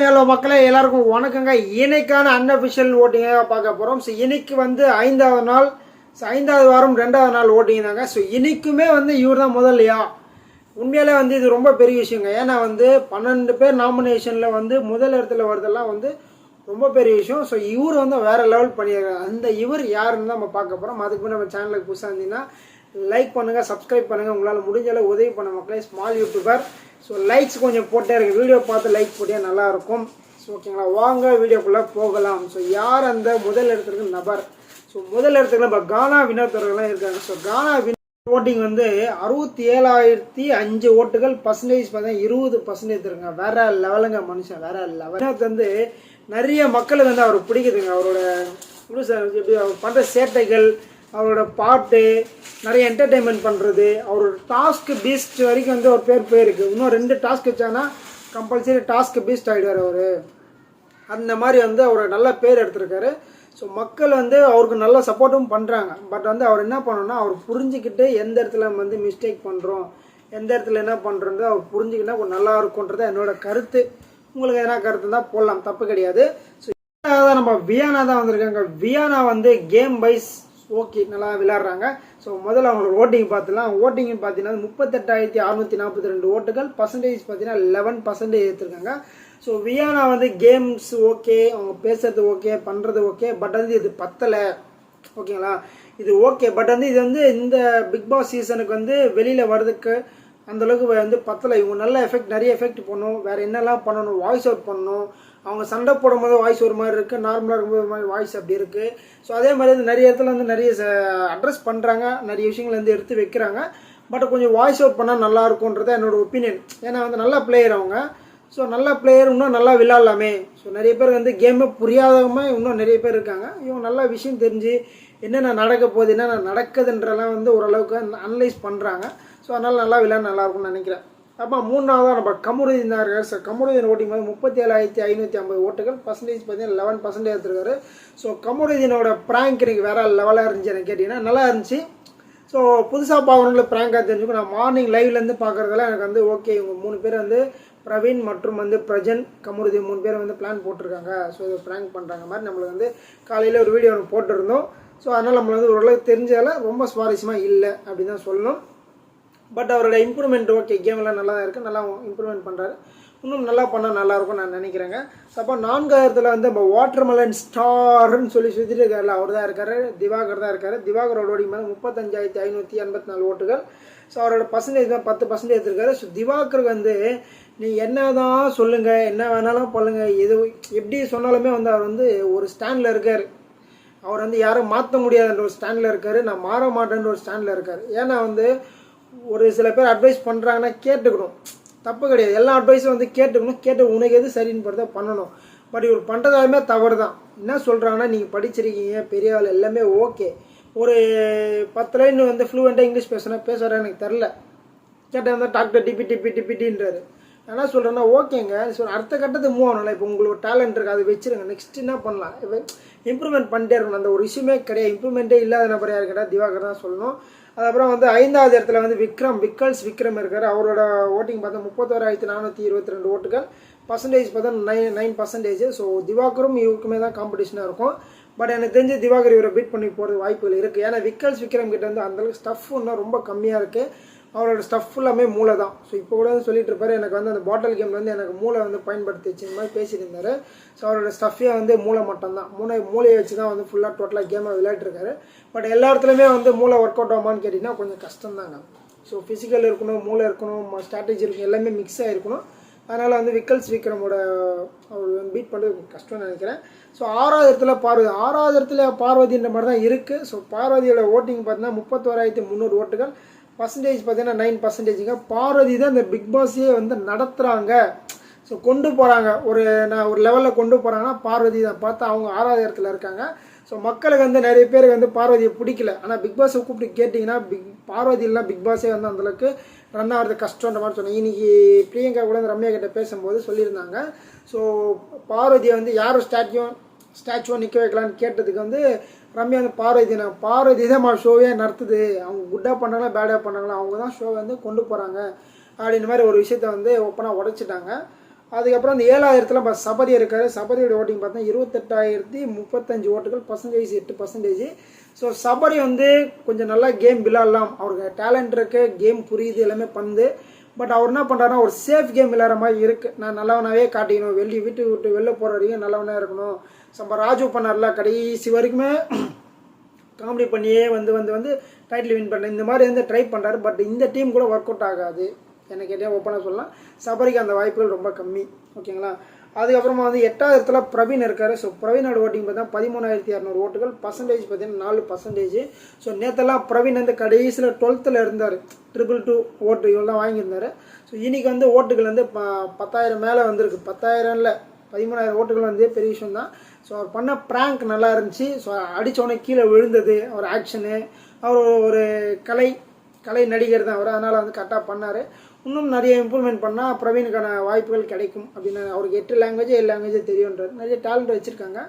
Hello மக்களே எல்லாருக்கும் வணக்கங்க. இன்னைக்கான அன்அஃபிஷியல் ஓட்டிங்காக பார்க்க போகிறோம் ஸோ இன்னைக்கு வந்து ஐந்தாவது நாள். ஸோ ஐந்தாவது வாரம் ரெண்டாவது நாள் ஓட்டிங் தாங்க. ஸோ இன்னைக்குமே வந்து இவர் தான் முதல்லையா உண்மையிலே வந்து இது ரொம்ப பெரிய விஷயங்க. ஏன்னா வந்து பன்னெண்டு பேர் நாமினேஷனில் வந்து முதல் இடத்துல வரதெல்லாம் வந்து ரொம்ப பெரிய விஷயம். ஸோ இவர் வந்து வேறு லெவல் பண்ணியிருக்காரு. அந்த இவர் யாருன்னு தான் நம்ம பார்க்க போகிறோம் அதுக்கு நம்ம சேனலுக்கு புதுசாக இருந்தீங்கன்னா லைக் பண்ணுங்கள் சப்ஸ்கிரைப் பண்ணுங்கள் உங்களால் முடிஞ்சளவு உதவி பண்ண மக்களே ஸ்மால் யூடியூபர் ஸோ லைக்ஸ் கொஞ்சம் போட்டே இருக்கு வீடியோ பார்த்து லைக் போட்டே நல்லாயிருக்கும் ஸோ ஓகேங்களா வாங்க வீடியோக்குள்ளே போகலாம். ஸோ யார் அந்த முதல் இடத்துக்கு நபர்? ஸோ முதல் இடத்துக்கு நம்ம கானா வினோத்தவர்கள்லாம் இருக்காங்க. ஸோ கானா வின் ஓட்டிங் வந்து அறுபத்தி ஏழாயிரத்தி அஞ்சு ஓட்டுகள் பர்சன்டேஜ் பார்த்தீங்கன்னா இருபது பர்சன்டேஜ் இருக்குங்க வேற லெவலுங்க மனுஷன் வேற லெவல் வந்து நிறைய மக்களுக்கு வந்து அவர் பிடிக்குதுங்க. அவரோட எப்படி அவர் பண்ணுற சேட்டைகள் அவரோட பாட்டு நிறைய என்டர்டெயின்மெண்ட் பண்ணுறது அவர் டாஸ்க் பீஸ்ட் வரைக்கும் வந்து ஒரு பேர் போயிருக்கு. இன்னும் ரெண்டு டாஸ்க் வச்சாங்கன்னா கம்பல்சரி டாஸ்க் பீஸ்ட் ஆகிடுவார் அவர். அந்த மாதிரி வந்து அவர் நல்ல பேர் எடுத்திருக்காரு. ஸோ மக்கள் வந்து அவருக்கு நல்ல சப்போர்ட்டும் பண்ணுறாங்க பட் வந்து அவர் என்ன பண்ணணும்னா அவர் புரிஞ்சுக்கிட்டு எந்த இடத்துல நம்ம வந்து மிஸ்டேக் பண்ணுறோம் எந்த இடத்துல என்ன பண்ணுறது அவர் புரிஞ்சுக்கிட்டா கொஞ்சம் நல்லா இருக்கும்ன்றது என்னோட கருத்து. உங்களுக்கு எதனா கருத்து தான் போடலாம். தப்பு கிடையாது. ஸோ தான் நம்ம வியானா தான் வந்திருக்காங்க. வியானா வந்து கேம் வைஸ் ஓகே நல்லா விளையாடுறாங்க. ஸோ முதல்ல அவங்களோட ஓட்டிங் பார்த்துலாம் ஓட்டிங் பார்த்தீங்கன்னா முப்பத்தெட்டாயிரத்தி அறுநூத்தி நாற்பத்தி ரெண்டு ஓட்டுகள் பர்சன்டேஜ் பார்த்தீங்கன்னா லெவன் பர்சன்டேஜ் எடுத்திருக்காங்க. ஸோ வியானா வந்து கேம்ஸ் ஓகே அவங்க பேசுறது ஓகே பண்ணுறது ஓகே பட் வந்து இது பத்தலை. ஓகேங்களா இது ஓகே பட் வந்து இது வந்து இந்த பிக் பாஸ் சீசனுக்கு வந்து வெளியில் வர்றதுக்கு அந்த அளவுக்கு வந்து பத்தலை. இவங்க நல்ல எஃபெக்ட் நிறைய எஃபெக்ட் பண்ணணும் வேறு என்னெல்லாம் பண்ணணும்? வாய்ஸ் அவுட் பண்ணணும். அவங்க சண்டை போடும்போது வாய்ஸ் ஒரு மாதிரி இருக்குது நார்மலாக இருக்கும்போது ஒரு மாதிரி வாய்ஸ் அப்படி இருக்குது ஸோ அதே மாதிரி வந்து நிறைய இடத்துல வந்து நிறைய அட்ரஸ் பண்ணுறாங்க நிறைய விஷயங்கள் வந்து எடுத்து வைக்கிறாங்க. பட் கொஞ்சம் வாய்ஸ் அவுட் பண்ணால் நல்லா இருக்கும்ன்றது என்னோட ஒப்பீனியன் ஏன்னா வந்து நல்ல பிளேயர் அவங்க. ஸோ நல்ல பிளேயர் இன்னும் நல்லா விளாட்லாமே ஸோ நிறைய பேர் வந்து கேமே புரியாதவங்க இன்னும் நிறைய பேர் இருக்காங்க. இவங்க நல்லா விஷயம் தெரிஞ்சு என்னென்ன நடக்க போகுது என்னென்ன நடக்குதுன்றலாம் வந்து ஓரளவுக்கு அனலைஸ் பண்ணுறாங்க ஸோ அதனால் நல்லா விளையாட நல்லா இருக்கும்னு நினைக்கிறேன். அப்போ மூணாவதாக நம்ம கமருதீன் தான் இருக்கார் சார் கமருதீன் ஓட்டிங் போது முப்பத்தி ஏழாயிரத்தி ஐநூற்றி ஐம்பது ஓட்டுகள். பர்சன்டேஜ் பார்த்தீங்கன்னா லெவன் பர்சன்டேஜ் எடுத்துருக்காரு. ஸோ கமருதீனோட ப்ராங்க் எனக்கு வேற லெவலாக இருந்துச்சு எனக்கு கேட்டிங்கன்னா. நல்லா இருந்துச்சு. ஸோ புதுசாக பார்க்குறவங்களுக்கு ப்ராங்காக தெரிஞ்சுக்கும். நான் மார்னிங் லைவ்லேருந்து பார்க்குறதுல எனக்கு வந்து ஓகே இவங்க மூணு பேர் வந்து பிரவீன் மற்றும் வந்து பிரஜன் கமருதி மூணு பேர் வந்து பிளான் போட்டிருக்காங்க. ஸோ இதை ப்ராங்க் பண்ணுறாங்க மாதிரி நம்மளுக்கு வந்து காலையில் ஒரு வீடியோ ஒன்று போட்டிருந்தோம். ஸோ அதனால் நம்மள வந்து ஓரளவுக்கு தெரிஞ்சதால் ரொம்ப சுவாரஸ்யமாக இல்லை அப்படின்னு தான் சொல்லணும். பட் அவரோட இம்ப்ரூவ்மெண்ட் ஓகே கேம்லாம் நல்லா தான் இருக்குது நல்லா இம்ப்ரூவ்மெண்ட் பண்ணுறாரு இன்னும் நல்லா பண்ணால் நல்லாயிருக்கும் நான் நினைக்கிறேங்க. அப்போ நான்காயிரத்தில் வந்து நம்ம வாட்டர்மெலன் ஸ்டார்னு சொல்லி சுற்றிட்டு இருக்காருல அவர் தான் இருக்கார். திவாகர் தான் இருக்கார். திவாகரோட ஓடி மேலே முப்பத்தஞ்சாயிரத்தி ஐநூற்றி எண்பத்தி நாலு ஓட்டுகள். ஸோ அவரோட பர்சன்டேஜ் தான் பத்து பர்சன்டேஜ் எடுத்திருக்காரு. ஸோ திவாகருக்கு வந்து நீ என்ன தான் சொல்லுங்கள் என்ன வேணாலும் பண்ணுங்கள் எது எப்படி சொன்னாலுமே வந்து அவர் வந்து ஒரு ஸ்டாண்டில் இருக்கார். அவர் வந்து யாரும் மாற்ற முடியாதுன்ற ஒரு ஸ்டாண்டில் இருக்கார். நான் மாற மாட்டேன்ற ஒரு ஸ்டாண்டில் இருக்கார். ஏன்னா வந்து ஒரு சில பேர் அட்வைஸ் பண்ணுறாங்கன்னா கேட்டுக்கணும். தப்பு கிடையாது. எல்லா அட்வைஸும் வந்து கேட்டுக்கணும். கேட்டு உனக்கு எது சரின்னு படுத்தா பண்ணணும். பட் இவர் பண்ணுறதாலுமே தவறு தான் என்ன சொல்கிறாங்கன்னா நீங்கள் படிச்சிருக்கீங்க பெரிய ஆள் எல்லாமே ஓகே ஒரு பத்து லைன் வந்து ஃப்ளூவெண்ட்டாக இங்கிலீஷ் பேசுனா பேசுகிறேன் எனக்கு தெரில கேட்டால் வந்து டாக்டர் டிபி டிபி டிபிடின்றாரு என்ன சொல்கிறேன்னா ஓகேங்க. சொல் அடுத்த கட்டத்துக்கு மூவ் ஆகணும்ல. இப்போ உங்களுக்கு டேலண்ட் இருக்குது அதை வச்சிருங்க. நெக்ஸ்ட் என்ன பண்ணலாம்? இப்போ இம்ப்ரூவ்மெண்ட் பண்ணிட்டே இருக்கணும். அந்த ஒரு விஷயமே கிடையாது. இம்ப்ரூவ்மெண்ட்டே இல்லாத நபர் யார் கேட்டால் திவாகர் தான் சொல்லணும். அதுக்கப்புறம் வந்து ஐந்தாவது இடத்துல வந்து விக்ரம் விக்கல்ஸ் விக்ரம் இருக்கார். அவரோட ஓட்டிங் பார்த்தா முப்பத்தோராயிரத்தி நானூற்றி இருபத்தி ரெண்டு ஓட்டுகள். பர்சன்டேஜ் பார்த்தா நைன் நைன் பர்சன்டேஜ் ஸோ திவாகரும் இவருக்குமே தான் காம்படிஷனாக இருக்கும். பட் எனக்கு தெரிஞ்சு திவாகர் இவரை பீட் பண்ணி போகிறது வாய்ப்புகள் இருக்குது ஏன்னா விக்கல்ஸ் விக்ரம் கிட்ட வந்து அந்தளவுக்கு ஸ்டஃப் இன்னும் ரொம்ப கம்மியாக இருக்குது அவரோட ஸ்டஃப் ஃபுல்லாமே மூளை தான் ஸோ இப்போ கூட வந்து சொல்லிட்டு இருப்பாரு எனக்கு வந்து அந்த பாட்டில் கேம் வந்து எனக்கு மூளை வந்து பயன்படுத்திச்சு இந்த மாதிரி பேசியிருந்தாரு. ஸோ அவரோட ஸ்டஃப்பே வந்து மூளை மட்டும்தான். மூளை மூளையை வச்சு தான் வந்து ஃபுல்லாக டோட்டலாக கேமாக விளையாட்டுருக்காரு பட் எல்லா இடத்துலையுமே வந்து மூளை ஒர்க் அவுட் ஆகுமான்னு கேட்டிங்கன்னா கொஞ்சம் கஷ்டம்தாங்க. ஸோ ஃபிசிக்கல் இருக்கணும் மூளை இருக்கணும் ஸ்ட்ராட்டஜி இருக்கணும் எல்லாமே மிக்ஸ் ஆகிருக்கணும் அதனால் வந்து விக்கல்ஸ் விக்ரமோட அவர் பீட் பண்ணுறது கஷ்டம்னு நினைக்கிறேன். ஸோ ஆறாவது இடத்துல பார்வதி ஆறாவது இடத்துல பார்வதின்ற மாதிரி தான் இருக்குது ஸோ பார்வதியோட ஓட்டிங் பார்த்தீங்கன்னா முப்பத்தோராயிரத்தி முந்நூறு ஓட்டுகள். பர்சன்டேஜ் பார்த்தீங்கன்னா நைன் பர்சன்டேஜுங்க பார்வதி தான் இந்த பிக் பாஸையே வந்து நடத்துகிறாங்க ஸோ கொண்டு போகிறாங்க ஒரு நான் ஒரு லெவலில் கொண்டு போகிறாங்கன்னா பார்வதி தான் பார்த்தா அவங்க ஆறாவது இடத்துல இருக்காங்க. ஸோ மக்களுக்கு வந்து நிறைய பேருக்கு வந்து பார்வதியை பிடிக்கல. ஆனால் பிக் பாஸை கூப்பிட்டு கேட்டிங்கன்னா பிக் பார்வதி இல்லைனா பிக் பாஸே வந்து அந்தளவுக்கு ரன் ஆகிறது கஷ்டன்ற மாதிரி சொன்னேன் இன்னைக்கு பிரியங்கா கூட ரம்யா கிட்ட பேசும்போது சொல்லியிருந்தாங்க. ஸோ பார்வதியை வந்து யாரும் ஸ்டாச்சுவாக நிற்க வைக்கலான்னு கேட்டதுக்கு வந்து ரம்யா வந்து பார்வதி நான் பார்வதி தான் ஷோவே நடத்துது. அவங்க குட்டாக பண்ணாங்களா பேடாக பண்ணாங்களா அவங்க தான் ஷோவை வந்து கொண்டு போகிறாங்க அப்படின்ற மாதிரி ஒரு விஷயத்த வந்து ஓப்பனாக உடைச்சிட்டாங்க. அதுக்கப்புறம் அந்த ஏழாயிரத்தில் இப்போ சபரி இருக்கார். சபரியோட ஓட்டிங் பார்த்தா இருபத்தெட்டாயிரத்தி முப்பத்தஞ்சு ஓட்டுகள் பர்சன்டேஜ் எட்டு பர்சன்டேஜ் ஸோ சபரி வந்து கொஞ்சம் நல்லா கேம் விளாட்லாம். அவருக்கு டேலண்ட் இருக்குது கேம் புரியுது எல்லாமே பண்ணுது. பட் அவர் என்ன பண்ணுறாருன்னா ஒரு சேஃப் கேம் விளையாடுற மாதிரி இருக்குது நான் நல்லவனாவே காட்டிக்கணும். வெளியே வீட்டு விட்டு வெளில போகிற வரைக்கும் நல்லவனாக இருக்கணும். நம்ம ராஜு பண்ணார்ல கடைசி வரைக்குமே காமெடி பண்ணியே வந்து வந்து வந்து டைட்டில் வின் பண்ண இந்த மாதிரி வந்து ட்ரை பண்ணுறாரு பட் இந்த டீம் கூட ஒர்க் அவுட் ஆகாது. என்ன கேட்டால் ஓப்பனாக சொல்லலாம். சபரிக்கு அந்த வாய்ப்புகள் ரொம்ப கம்மி. ஓகேங்களா? அதுக்கப்புறமா வந்து எட்டாயிரத்தில் பிரவீன் இருக்காரு. ஸோ பிரவீனோட ஓட்டிங் பார்த்தா பதிமூணாயிரத்தி இரநூறு ஓட்டுகள் பர்சன்டேஜ் பார்த்தீங்கன்னா நாலு பர்சன்டேஜ் ஸோ நேற்றெல்லாம் பிரவீன் வந்து கடைசியில் டுவெல்த்தில் இருந்தார். ட்ரிபிள் டூ ஓட்டு இவெல்லாம் வாங்கியிருந்தாரு. ஸோ இன்றைக்கி வந்து ஓட்டுகள் வந்து ப பத்தாயிரம் மேலே வந்திருக்கு. பத்தாயிரம்ல. பதிமூணாயிரம் ஓட்டுகள் வந்து பெரிய விஷயம் தான் ஸோ அவர் பண்ண ப்ராங்க் நல்லா இருந்துச்சு. ஸோ அடித்தவொடனே கீழே விழுந்தது. அவர் ஆக்ஷனு அவர் ஒரு கலை கலை நடிகர் தான் அவர். அதனால் வந்து கரெக்டாக பண்ணார். இன்னும் நிறைய இம்ப்ரூவ்மெண்ட் பண்ணால் பிரவீனுக்கான வாய்ப்புகள் கிடைக்கும் அப்படின்னு அவருக்கு எட்டு லாங்குவேஜ் ஏழு லாங்குவேஜ் தெரியுன்றார் நிறைய டேலண்ட் வச்சுருக்காங்க.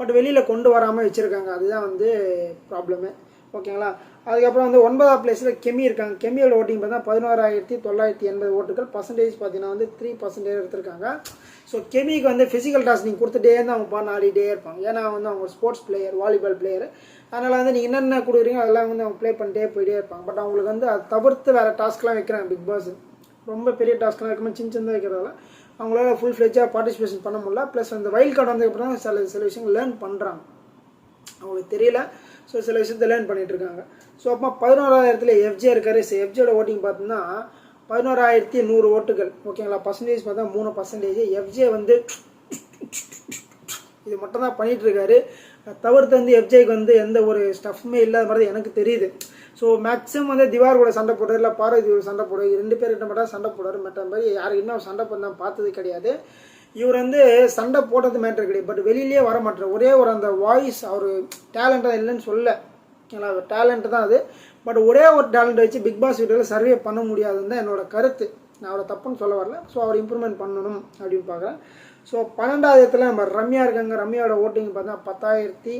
பட் வெளியில் கொண்டு வராமல் வச்சுருக்காங்க. அதுதான் வந்து ப்ராப்ளமே ஓகேங்களா? அதுக்கப்புறம் வந்து ஒன்பதாம் பிளேஸில் கெமி இருக்காங்க. கெமியோட ஓட்டிங் பார்த்தா பதினோராயிரத்தி தொள்ளாயிரத்தி எண்பது ஓட்டுகள். பர்சன்டேஜ் பார்த்தீங்கன்னா வந்து த்ரீ பர்சன்டேஜ் எடுத்திருக்காங்க. ஸோ கெமிக்கு வந்து ஃபிசிக்கல் டாஸ்க் நீங்கள் கொடுத்துட்டே இருந்து அவங்க பாட்டு ஆடிட்டே இருப்பாங்க. ஏன்னா வந்து அவங்க ஸ்போர்ட்ஸ் பிளேயர் வாலிபால் பிளேயர் அதனால் வந்து நீங்கள் என்னென்ன கொடுக்குறீங்க அதெல்லாம் வந்து அவங்க ப்ளே பண்ணிட்டே போயிட்டே இருப்பாங்க. பட் அவங்களுக்கு வந்து அதை தவிர்த்து வேறு டாஸ்க்லாம் வைக்கிறாங்க பிக் பாஸ் ரொம்ப பெரிய டாஸ்க்லாம் இருக்குமா சின்ன சின்னதாக வைக்கிறதால அவங்களால ஃபுல் ஃப்ளெஜாக பார்ட்டிசிபேஷன் பண்ண முடியல. ப்ளஸ் அந்த வைல்ட் கார்டு வந்ததுக்கப்புறம் சில சில விஷயங்கள் லேர்ன் பண்ணுறாங்க அவங்களுக்கு தெரியல. ஸோ சில விஷயத்தை லேர்ன் பண்ணிட்டு இருக்காங்க ஸோ அப்போ பதினோராயிரத்தில் எஃப்ஜே இருக்காரு. ஸோ எஃப்ஜியோட ஓட்டிங் பார்த்தோம்னா பதினோராயிரத்தி நூறு ஓட்டுகள். ஓகேங்களா பர்சன்டேஜ் பார்த்தா மூணு பர்சன்டேஜ் எஃப்ஜே வந்து இது மட்டும் தான் பண்ணிட்டு தவிர்த்து வந்து எஃப்ஜேக்கு வந்து எந்த ஒரு ஸ்டஃப்புமே இல்லாத மாதிரி தான் எனக்கு தெரியுது. ஸோ மேக்ஸிமம் வந்து திவார் கூட சண்டை போடுறது இல்லை பார்வதி கூட சண்டை போடுறது ரெண்டு பேர்கிட்ட மட்டும் சண்டை போடுறாரு. மற்ற மாதிரி யாருக்குமே இன்னும் சண்டை போட்டு பார்த்தது கிடையாது. இவர் வந்து சண்டை போட்டது மேட்டர் கிடையாது. பட் வெளியிலேயே வர மாட்டார். ஒரே ஒரு அந்த வாய்ஸ் அவர் டேலண்ட்டாக இல்லைன்னு சொல்ல ஓகேங்களா அவர் தான் அது. பட் ஒரே ஒரு டேலண்ட் வச்சு பிக் பாஸ் வீட்டில் சர்வே பண்ண முடியாதுன்னு தான் என்னோட கருத்து. நான் அவரை தப்புன்னு சொல்ல வரல. ஸோ அவர் இம்ப்ரூவ்மெண்ட் பண்ணணும் அப்படின்னு பார்க்குறேன். ஸோ பன்னெண்டாவது இடத்துல நம்ம ரம்யா இருக்காங்க. ரம்யாவோட ஓட்டிங் பார்த்தா பத்தாயிரத்தி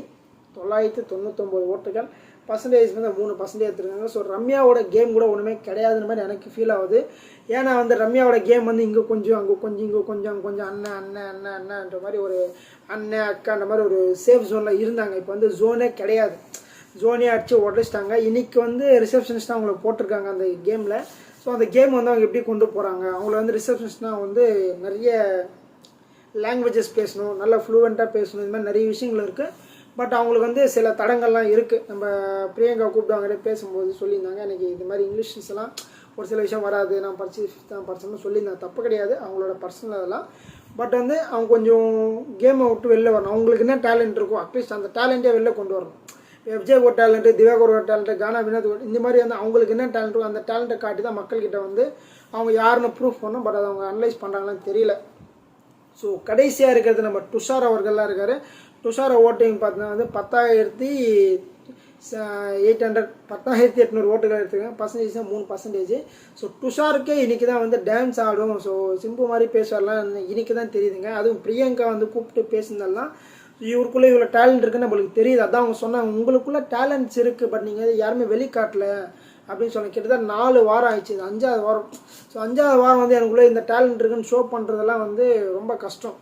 தொள்ளாயிரத்தி தொண்ணூத்தொம்பது ஓட்டுகள் பர்சன்டேஜ் வந்து மூணு பர்சன்டேஜ் எடுத்துருக்காங்க. ஸோ ரம்யாவோட கேம் கூட ஒன்றுமே கிடையாதுன்னு மாதிரி எனக்கு ஃபீல் ஆகுது. ஏன்னா வந்து ரம்யாவோட கேம் வந்து இங்கே கொஞ்சம் அங்கே கொஞ்சம் இங்கே கொஞ்சம் அங்கே கொஞ்சம் அண்ணன் அண்ணன் அண்ணன் அண்ணன்ற மாதிரி ஒரு அண்ணன் அக்கான்ற மாதிரி ஒரு சேஃப் ஜோனில் இருந்தாங்க. இப்போ வந்து ஜோனே கிடையாது. ஜோனே அடித்து உடச்சிட்டாங்க. இன்றைக்கி வந்து ரிசப்ஷனிஸ்ட் அவங்கள போட்டிருக்காங்க அந்த கேமில் ஸோ அந்த கேம் வந்து அவங்க எப்படி கொண்டு போகிறாங்க அவங்கள வந்து ரிசப்ஷனிஸ்ட்னால் வந்து நிறைய லாங்குவேஜஸ் பேசணும் நல்லா ஃப்ளூவெண்ட்டாக பேசணும். இந்த மாதிரி நிறைய விஷயங்கள் இருக்குது பட் அவங்களுக்கு வந்து சில தடங்கள்லாம் இருக்குது நம்ம பிரியங்கா கூப்பிடுவாங்க பேசும்போது சொல்லியிருந்தாங்க. எனக்கு இது மாதிரி இங்கிலீஷஸ் எல்லாம் ஒரு சில விஷயம் வராது. நான் படிச்சு தான் படித்தோம்னு சொல்லியிருந்தேன் தப்பு கிடையாது. அவங்களோட பர்சனல் அதெல்லாம். பட் வந்து அவங்க கொஞ்சம் கேமை விட்டு வெளில வரணும். அவங்களுக்கு என்ன டேலண்ட் இருக்கோ அட்லீஸ்ட் அந்த டேலண்ட்டே வெளில கொண்டு வரணும். எஃப்ஜே ஒரு டேலண்ட்டு திவாகர் ஒரு டேலண்ட்டு கானா வினோத் இந்த மாதிரி வந்து அவங்களுக்கு என்ன டேலண்ட் இருக்கோ அந்த டேலண்ட்டை காட்டி தான் மக்கள்கிட்ட வந்து அவங்க யாருன்னு ப்ரூஃப் பண்ணணும். பட் அதை அவங்க அனலைஸ் பண்ணுறாங்களான்னு தெரியல. ஸோ கடைசியாக இருக்கிறது நம்ம துஷார் அவர்கள்லாம் இருக்கார். துஷார ஓட்டிங் பார்த்தீங்கன்னா வந்து பத்தாயிரத்தி எயிட் ஹண்ட்ரட் பத்தாயிரத்தி எட்நூறு ஓட்டுகள் எடுத்துருக்காங்க. பர்சன்டேஜ் தான் மூணு பர்சன்டேஜ் ஸோ துஷாருக்கே இன்னைக்கு தான் வந்து டான்ஸ் ஆடும். ஸோ சிம்பு மாதிரி பேசுவார்லாம் இன்றைக்கி தான் தெரியுதுங்க. அதுவும் பிரியங்கா வந்து கூப்பிட்டு பேசுனதெல்லாம் இவருக்குள்ளே இவ்வளோ டேலண்ட் இருக்குன்னு நம்மளுக்கு தெரியுது. அதான் அவங்க சொன்னாங்க உங்களுக்குள்ளே டேலண்ட்ஸ் இருக்குது பட் நீங்கள் யாருமே வெளிக்காட்டல அப்படின்னு சொன்ன கிட்டத்தட்ட நாலு வாரம் ஆயிடுச்சு. இது அஞ்சாவது வாரம். ஸோ அஞ்சாவது வாரம் வந்து எனக்குள்ளே இந்த டேலண்ட் இருக்குன்னு ஷோ பண்ணுறதெல்லாம் வந்து ரொம்ப கஷ்டம்.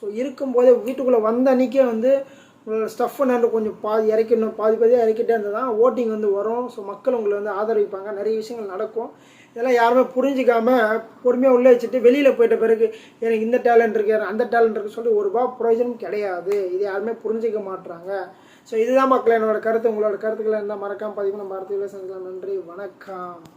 ஸோ இருக்கும்போதே வீட்டுக்குள்ளே வந்த அன்றைக்கே வந்து உங்களோட ஸ்டஃப் நான் கொஞ்சம் பாதி இறக்கிடணும் பாதி பாதியாக இறக்கிட்டே இருந்தால் தான் ஓட்டிங் வந்து வரும். ஸோ மக்கள் உங்களை வந்து ஆதரவிப்பாங்க. நிறைய விஷயங்கள் நடக்கும். இதெல்லாம் யாருமே புரிஞ்சிக்காமல் பொறுமையாக உள்ளே வச்சுட்டு வெளியில் போயிட்ட பிறகு எனக்கு இந்த டேலண்ட் இருக்கு அந்த டேலண்ட் இருக்கு சொல்லி ஒரு ரூபா பிரயோஜனம் கிடையாது. இது யாருமே புரிஞ்சிக்க மாட்டுறாங்க ஸோ இதுதான் மக்கள் என்னோட கருத்து. உங்களோட கருத்துக்களை இருந்தால் மறக்காமல் பதிவு நம்ம அடுத்த சந்திக்கலாம். நன்றி. வணக்கம்.